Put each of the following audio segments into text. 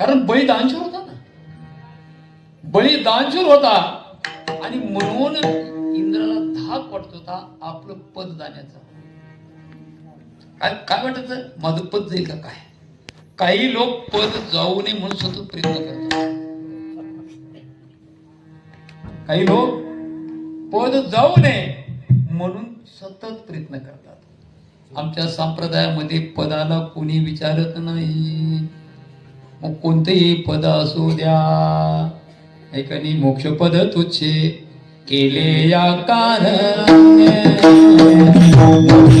कारण बळी दानशूर होता ना. बळी दानशूर होता. आणि म्हणून इंद्राला धाक वाटत होता आपलं पद जाण्याचा काय काय वाटत माझं पद जाईल का काय? काही लोक पद जाऊ नये म्हणून सतत प्रयत्न करतात. काही लोक पद जाऊ नये म्हणून सतत प्रयत्न करतात. आमच्या संप्रदायामध्ये पदाला कोणी विचारत नाही. मग कोणतेही पद असू द्या. ऐकणी मोक्ष पद तुझे केले या कारण. मोक्ष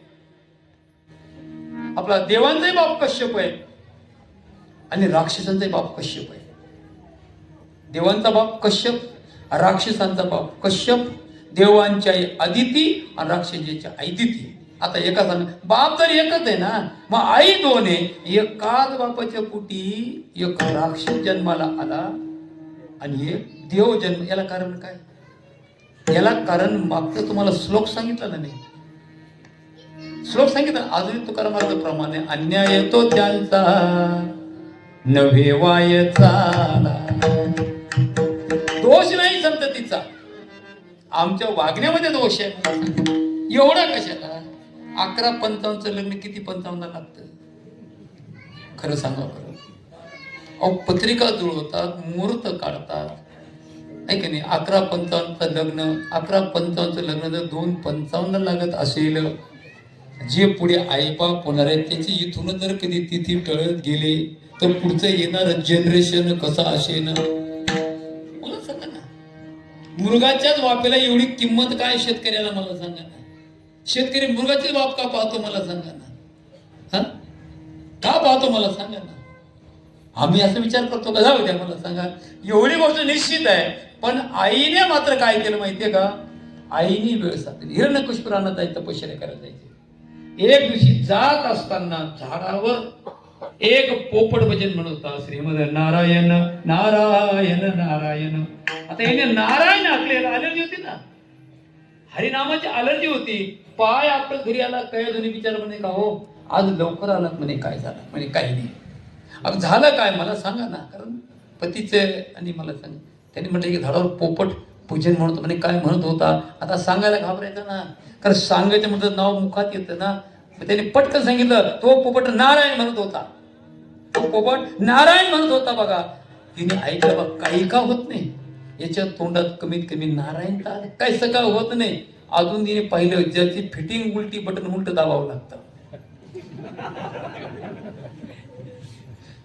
आपला देवांचाही बाप कश्यप आहे. आणि राक्षसांचाही बाप कश्यप आहे. देवांचा बाप कश्यप राक्षसांचा बाप कश्यप देवांच्या आई अदिती आणि राक्षसांच्या आई आता एका बाप तर एकच आहे ना मग आई दोन आहे. एकाच बापाच्या कुटी एक राक्षस जन्माला आला आणि एक देव जन्म याला कारण काय? याला कारण मागचं तुम्हाला श्लोक सांगितलं ना नाही श्लोक सांगितलं अजूनही तुकारामाचं प्रमाणे अन्याय येतो त्यांचा नव्हे वायचा. दोष नाही संततीचा आमच्या वागण्यामध्ये दोष आहे. एवढा कशाला? अकरा पंचावन्नच लग्न किती पंचावन्न लागतं? खरं सांगा खरं अहो पत्रिका जुळवतात मुहूर्त काढतात. ऐक नाही? अकरा पंचावन्नचं लग्न अकरा पंचावन्नचं लग्न जर दोन पंचावन्न लागत असेल जे पुढे आईबाप होणार आहेत त्याची इथून जर कधी तिथी टळत गेले तर पुढचं येणार जनरेशन कसं असेल? मला सांगा ना. मृगाच्याच वापेला एवढी किंमत काय शेतकऱ्याला मला सांगा ना. शेतकरी मृगाचेच बाप का पाहतो मला सांगा ना. हा? का पाहतो मला सांगा ना. आम्ही असा विचार करतो का? जाऊ द्या मला सांगा. एवढी गोष्ट निश्चित आहे पण आईने मात्र काय केलं माहितीये का? आईने वेळ साधली हिरण्यकुशपुरांना जायचं तपश्चर्या करायला जायचे. एक दिवशी जात असताना झाडावर एक पोपट भजन म्हणत होता श्रीमद नारायण नारायण नारायण. आता याने नारायण आखलेला अलर्जी होती ना? हरिनामाची अलर्जी होती. पाय आपलं घरी आला काय दोन्ही विचार म्हणे का हो? आज लवकर आला म्हणे काय झालं? म्हणे काही नाही. अब झालं काय? मला सांगा ना. कारण पतीचे आणि मला सांग. त्यांनी म्हटलं की झाडावर पोपट पूजन म्हणत म्हणे काय म्हणत होता? आता सांगायला घाबरायचं ना. कारण सांगायचं म्हणतं नाव मुखात येतं ना. त्याने पटकन सांगितलं तो पोपट नारायण म्हणत होता. तो पोपट नारायण म्हणत होता बघा. तिने ऐकलं बघ काही का होत नाही. याच्या तोंडात कमीत कमी नारायण तर आले. काही सकाळ होत नाही. अजून तिने पाहिलं ज्याची फिटिंग उलटी बटन उलट दाबावं लागतं.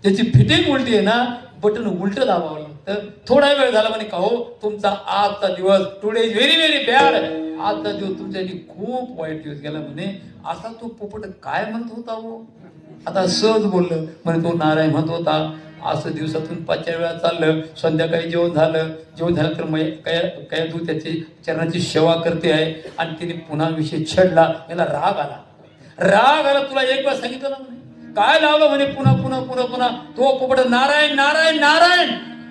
त्याची फिटिंग उलटी आहे ना बटन उलट दाबावं लागतं. थोडा वेळ झाला म्हणे का हो तुमचा आजचा दिवस today is very very bad आजचा दिवस तुमच्यासाठी खूप वाईट दिवस गेला म्हणे. असा तो पोपट काय म्हणत होता हो? आता सहज बोललं. म्हणे तो नारायण म्हणत होता असं दिवसातून पाचच्या वेळा चाललं संध्याकाळी जेवण झालं. जेवण झालं तर मग काय काय तू त्याची चरणाची सेवा करते आहे. आणि तिने पुन्हा विषय छेडला. याला राग आला. राग आला तुला एक वेळ सांगितलं ना काय लावलं म्हणे पुन्हा पुन्हा पुन्हा पुन्हा? तो पोपट नारायण नारायण नारायण!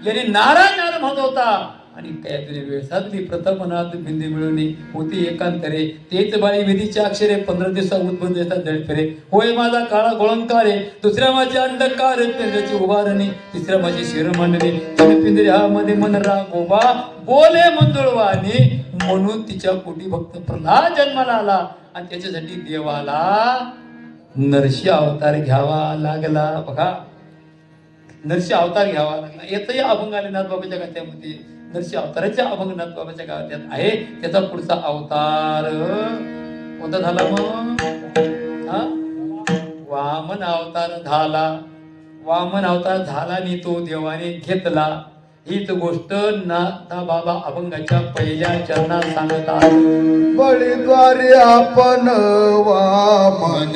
याने नारायण नारायण म्हणत होता. आणि काय वेळ साधली. प्रथम बिंदी मिळवणी होती एकांतरे. तेच बाळी विधीचे अक्षरे पंधरा दिवसा उत्पन्न येतात दडफेरे होय माझा काळा गोळंकार. आहे दुसऱ्या माझे अंडकार पिंजऱ्याची उभारणी. तिसऱ्या माझी शिर मांडणे. तिने पिंजरे हा मध्ये मन रा गोबा बोले मंजुळवाणी म्हणून तिच्या पोटी भक्त प्रल्हाद जन्माला आला. आणि त्याच्यासाठी देवाला नरशी अवतार घ्यावा लागला. बघा. नरशी अवतार घ्यावा लागला. येतही अभंग आले नाथबाबाच्या गात्यामध्ये नरशी अवताराच्या अभंग नाथबाबाच्या गात्यात आहे. त्याचा पुढचा अवतार कोणता झाला मग? हा? वामन अवतार झाला. वामन अवतार झाला आणि तो देवाने घेतला. हीच गोष्ट नाथा बाबा अभंगाच्या पहिल्या चरणात सांगत आहे बळीद्वारे आपण वामन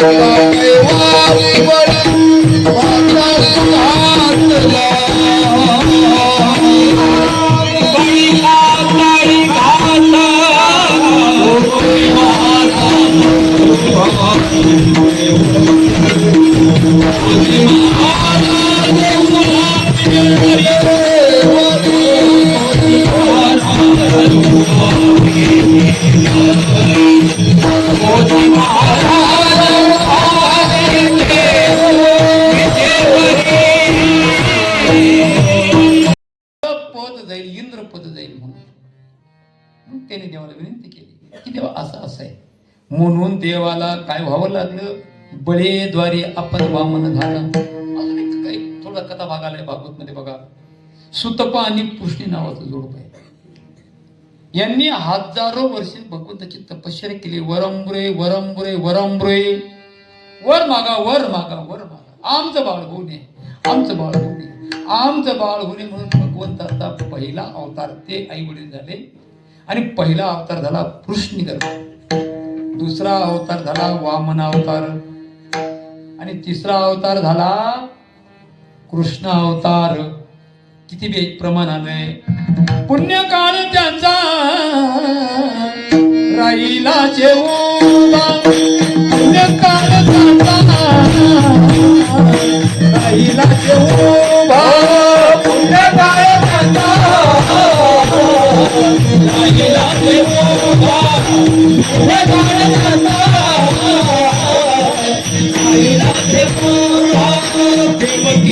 पद काय व्हावं लागलं? बळेद्वारे आपण वामन झाला. अजून एक काही थोडा कथा भाग आलाय भागवत मध्ये बघा. सुतपा आणि पुष्णी नावाचं जोडप आहे यांनी हजारो वर्षे भगवंताची तपश्चर्या केली. वरंबुरे वरंबुरे वरंबुरे. वर मागा वर मागा वर मागा. आमचं बाळ होऊ नये. आमचं बाळ होऊ नये. आमचं बाळ होऊ नये म्हणून भगवंताचा पहिला अवतार ते आई वडील झाले. आणि पहिला अवतार झाला कृष्ण गर्भ दुसरा अवतार झाला वामन अवतार. आणि तिसरा अवतार झाला कृष्ण अवतार. किती बी प्रमाणाने प्रमाण पुण्यकाळ त्यांचा राहिला जेवूला पुण्यकाळ त्यांचा राहिला जेवूला पुण्यकाळ त्यांचा राहिला जेवूला पुण्यकाळ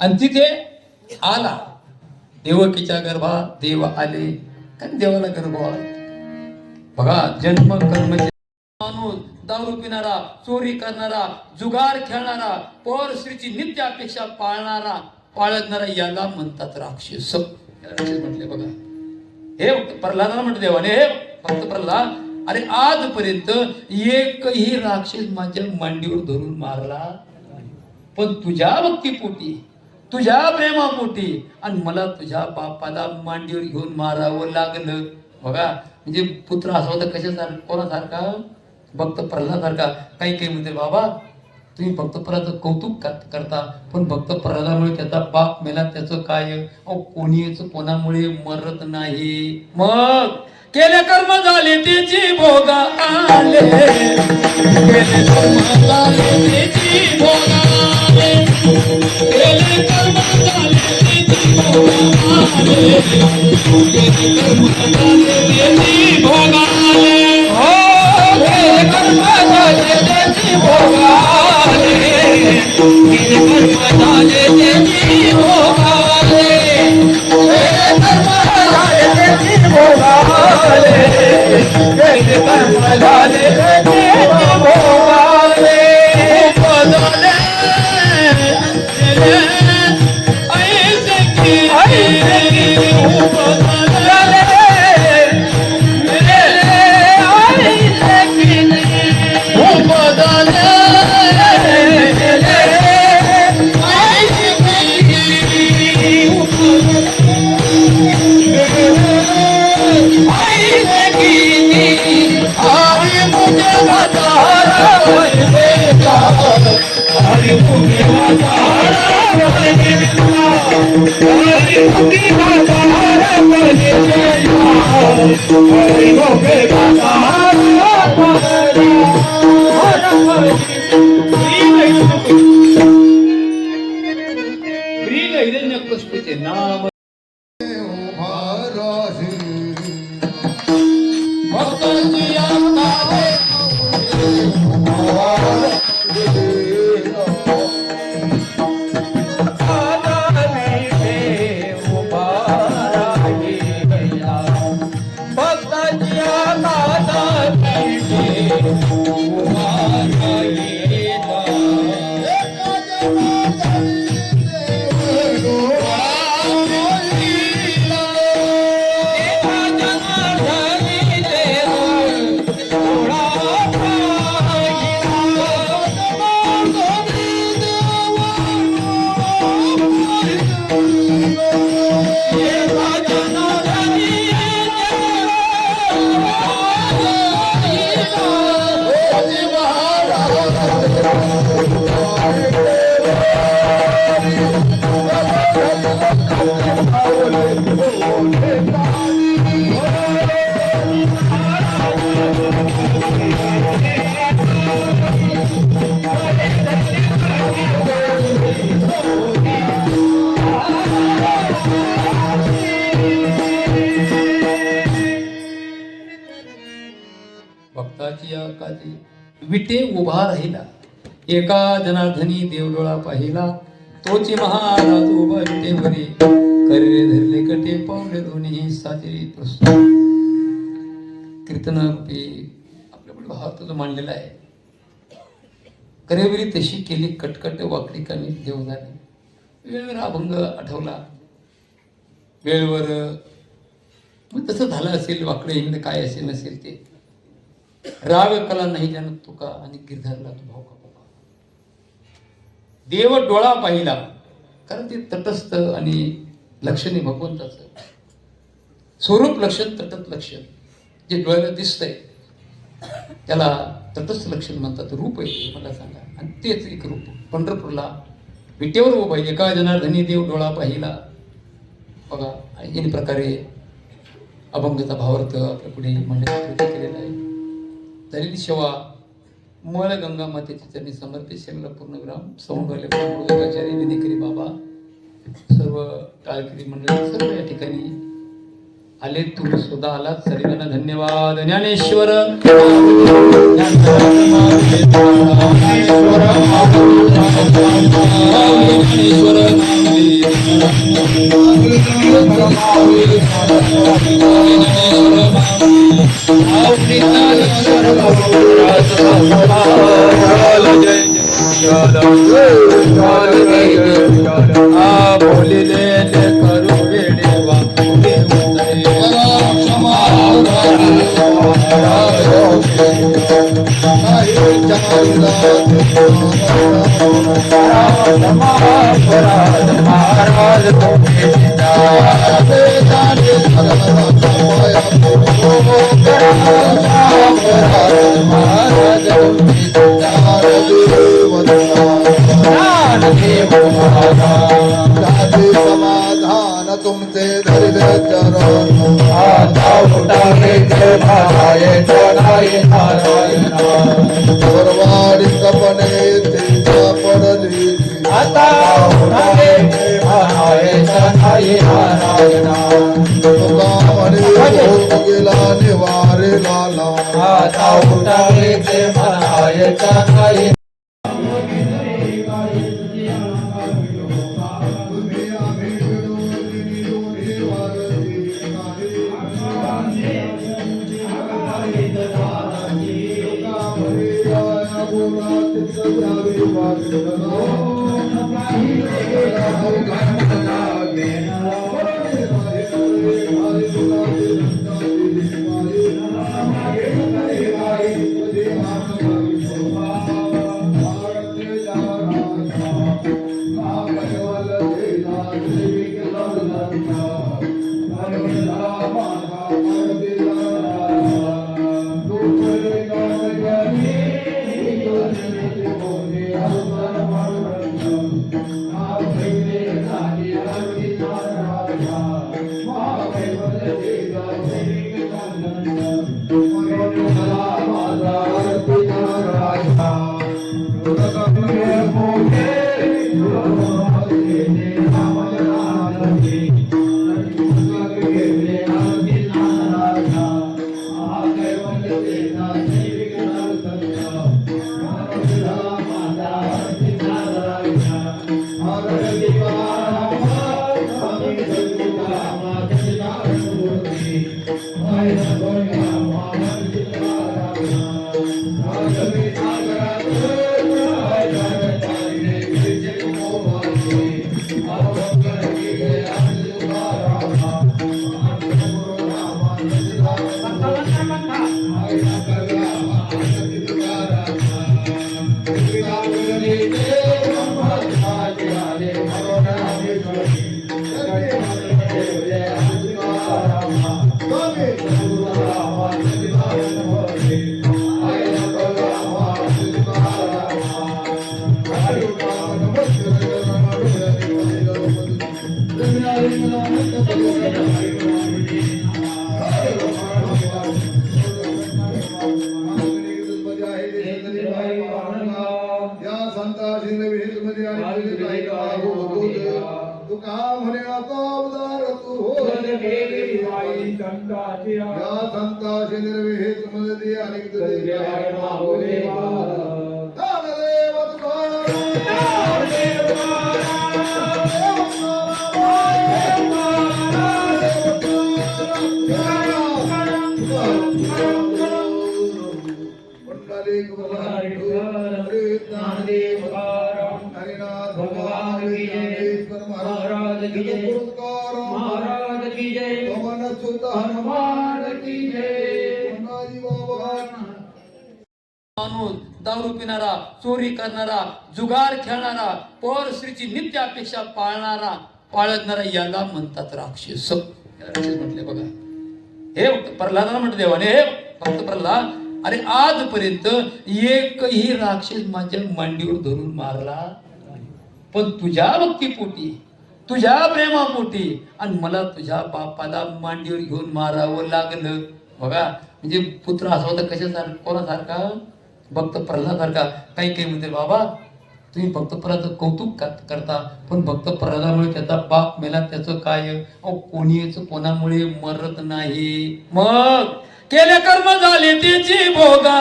आणि तिथे आला. देवकीच्या गर्भा देव आले. कारण देवाला गर्भ आला बघा जन्म कर्म माणूस दारू पिणारा चोरी करणारा जुगार खेळणारा पर स्त्रीची नित्य अपेक्षा पाळणारा पाळणारा याला म्हणतात राक्षस. राक्षस म्हटले बघा. हे प्रल्हादाला म्हटलं देवाने. हे फक्त प्रल्हाद. अरे आजपर्यंत एकही राक्षस माझ्या मांडीवर धरून मारला पण तुझ्या भक्तीपोटी तुझ्या प्रेमापोटी. आणि मला तुझ्या बापाला मांडीवर घेऊन मारावं लागलं. बघा म्हणजे पुत्र असा होता कशासारखा कोणासारखा? भक्त प्रल्हादासारखा. काही काही म्हणते बाबा तुम्ही भक्त प्रल्हादाचं कौतुक करता? पण भक्त प्रल्हादामुळे त्याचा बाप मेला त्याचं काय? अहो कोणीच कोणामुळे मरत नाही? मग केले कर्म झाले त्याची भोग आले. केले कर्म झाले त्याची भोग आले. केले कर्म झाले त्याची भोग आले. केले कर्म झाले त्याची भोग आले. हो केले कर्म झाले त्याची भोग आले. केले कर्म झाले त्याची भोग आले. मोगाले काजी विटे उभा राहिला. एका जनार्दनी देवडोळा पाहिला. तोचे महाराज उभा विटे भरे करे धरले कटे पावले दोन्ही साजरी प्रस्तुत. कीर्तन रूपी आपल्याकडे भावात मांडलेला आहे. करेवरी तशी केली कटकट वाकडी कमी देव झाले वेळेवर अभंग आठवला. वेळेवर मग तसं झालं असेल वाकडे हिंद काय असेल नसेल ते. राग कला नाही ज्यानं तुका आणि गिरधरला तू भाऊ का? देव डोळा पाहिला कारण ते तटस्थ आणि लक्षणे भगवंताचं. स्वरूप लक्षण तटत लक्षण जे डोळ्याला दिसतंय त्याला तटस्थ लक्षण म्हणतात रूप आहे मला सांगा. आणि तेच एक रूप. पंढरपूरला विटेवर उभं आहे एका जनार्दनी देव डोळा पाहिला. बघा या प्रकारे अभंगचा भावार्थ आपल्या पुढे म्हणण्याचा प्रयत्न केलेला आहे. झालेली शेवा मळ गंगा मातेची चरणी समर्पित शेगला पूर्णग्राम सौंडवाले मृगाचार्य बाबा सर्व टाळकरी मंडळी सर्व या ठिकाणी आले. तुम्ही सुद्धा आलात. सर्वांना धन्यवाद. ज्ञानेश्वर बोलिले समाधान तुमचे धरिले चरण परवाडी कपणे तेजा पडली हरे नारायणा गेला निवारे लाला आता उठावे ते म्हणायचा नाही Oh, Thank you. आता अवतार तू हो या संता शिंदे मध्ये आणि ज्ञानदेव पुंडलिक ज्ञानदेव हरिनाथ भगवान की जय महाराज की दारू पिणारा चोरी करणारा जुगार खेळणारा पर स्त्रीची नित्य अपेक्षा पाळणारा पाळणारा याला म्हणतात राक्षस. राक्षस म्हटले बघा. हे प्रल्हादाला म्हटलं देवाने हे भक्त प्रल्हाद. अरे आजपर्यंत एकही राक्षस माझ्या मांडीवर धरून मारला पण तुझ्या भक्तीपोटी तुझ्या प्रेमापोटी आणि मला तुझ्या बापाला मांडीवर घेऊन मारावं लागलं. बघा म्हणजे पुत्र असा होता कशासारखा कोणासारखा? भक्त प्रल्हादासारखा काही काही म्हणते बाबा तुम्ही भक्त प्रल्हादाचं कौतुक करता पण भक्त प्रल्हादामुळे त्याचा बाप मेला त्याचं काय? अहो कोणीच कोणामुळे मरत नाही? मग केले कर्म झाले त्याची भोगा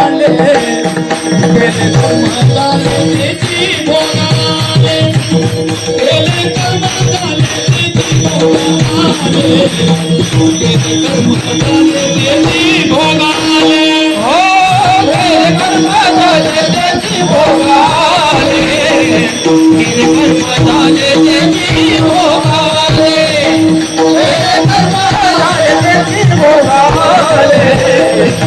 आले. केले कर्म झाले त्याची भोगा आले. केले कर्म झाले त्याची भोगा आले. केले कर्म झाले त्याची भोगा आले हो केले कर्म झाले त्याची भोगा आले केले कर्म झाले त्याची भोगा आले केले कर्म झाले त्याची भोगा आले केले कर्म झाले त्याची भोगा आले बदले ऐसे की ऐसे की बदले मेरे ऐसे की बदले हिरण्यकश्यपूचे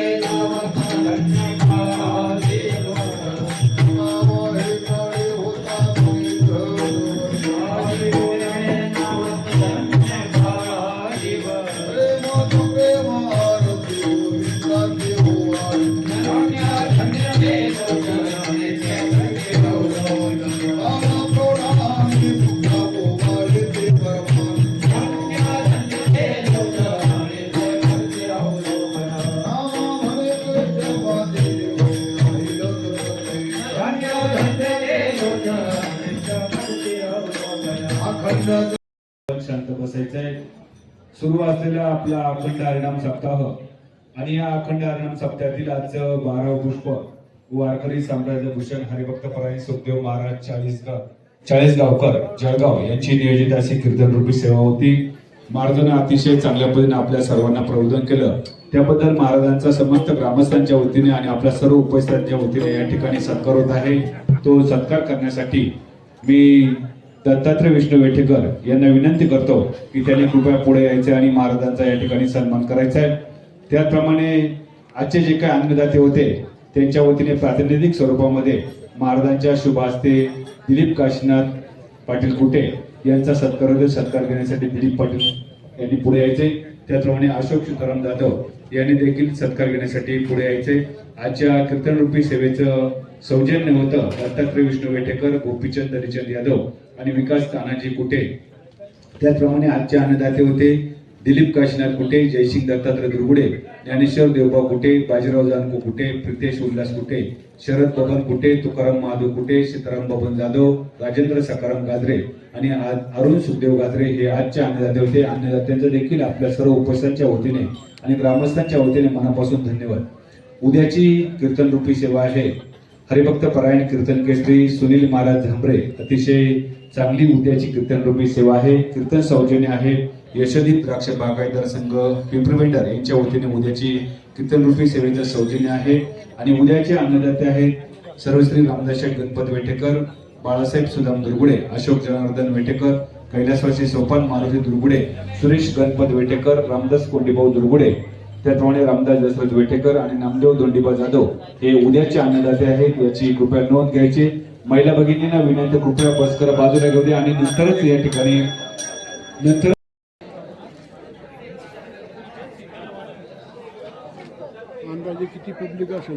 सुरू असलेला आपला अखंड हरिणाम सप्ताह आणि या अखंड हरिणाम सप्ताहातील आजचं बारा पुष्प वारकरी साम्राज्य भूषण हरिभक्त परायण सुखदेव महाराज चाळीसगाव चाळीसगावकर जळगाव यांची नियोजित अशी कीर्तन रूपी सेवा होती. महाराजांना अतिशय चांगल्या पद्धतीने आपल्या सर्वांना प्रबोधन केलं. त्याबद्दल महाराजांचा समस्त ग्रामस्थांच्या वतीने आणि आपल्या सर्व उपस्थितांच्या वतीने या ठिकाणी सत्कार होत आहे. तो सत्कार करण्यासाठी मी दत्तात्रय विष्णू वेठेकर यांना विनंती करतो की त्यांनी कृपया पुढे यायचे आणि महाराजांचा या ठिकाणी सन्मान करायचा आहे. त्याचप्रमाणे आजचे जे काही अन्नदाते होते त्यांच्या वतीने प्रातिनिधिक स्वरूपामध्ये महाराजांच्या शुभ हस्ते दिलीप काशीनाथ पाटील कुटे यांचा सत्कार सत्कार घेण्यासाठी दिलीप पाटील यांनी पुढे यायचे. त्याचप्रमाणे अशोक सीताराम जाधव यांनी देखील सत्कार घेण्यासाठी पुढे यायचे. आजच्या कीर्तनरूपी सेवेचं सौजन्य होतं दत्तात्रय विष्णू वेठेकर गोपीचंद हरिचंद यादव आणि विकास तानाजी कुटे त्याचप्रमाणे आजचे अन्नदाते होते दिलीप काशीनाथ कुटे जयसिंग दत्तात्रय दुर्गुडे ज्ञानेश्वर देवबा कुटे बाजीराव जानको कुटे प्रितेश उल्हास कुटे शरद बबन कुटे तुकाराम महादेव कुटे सीताराम बबन जाधव राजेंद्र सकाराम गाजरे आणि अरुण सुखदेव गाजरे हे आजचे अन्नदाते होते. अन्नदात्यांचं देखील आपल्या सर्व उपस्थितांच्या वतीने आणि ग्रामस्थांच्या वतीने मनापासून धन्यवाद. उद्याची कीर्तन रूपी सेवा आहे. हरिभक्त परायण कीर्तन केसरी सुनील महाराज झांबरे अतिशय चांगली उद्याची कीर्तन रूपी सेवा आहे कीर्तन सौजन्य आहे. यशदीप द्राक्ष बागायतदार संघ पिंपरी यांच्या वतीने उद्याची कीर्तन रूपी सेवेचं सौजन्य आहे. आणि उद्याचे अन्नदाते आहेत सर्वश्री रामदास गणपत वेठेकर बाळासाहेब सुदाम दुर्गुडे अशोक जनार्दन वेटेकर कैलासवासी सोपान मारुती दुर्गुडे सुरेश गणपत वेटेकर रामदास कोंडीभाऊ दुर्गुडे त्याचप्रमाणे रामदास दशरथ वेटेकर आणि नामदेव दोंडीबा जाधव हे उद्याचे अन्नदाते आहेत. याची कृपया नोंद घ्यायची. महिला भगिनींना विनंती कृपया बसकर बाजूला घेऊ द्या आणि नंतरच या ठिकाणी नंतर अंदाजे किती पब्लिक असेल?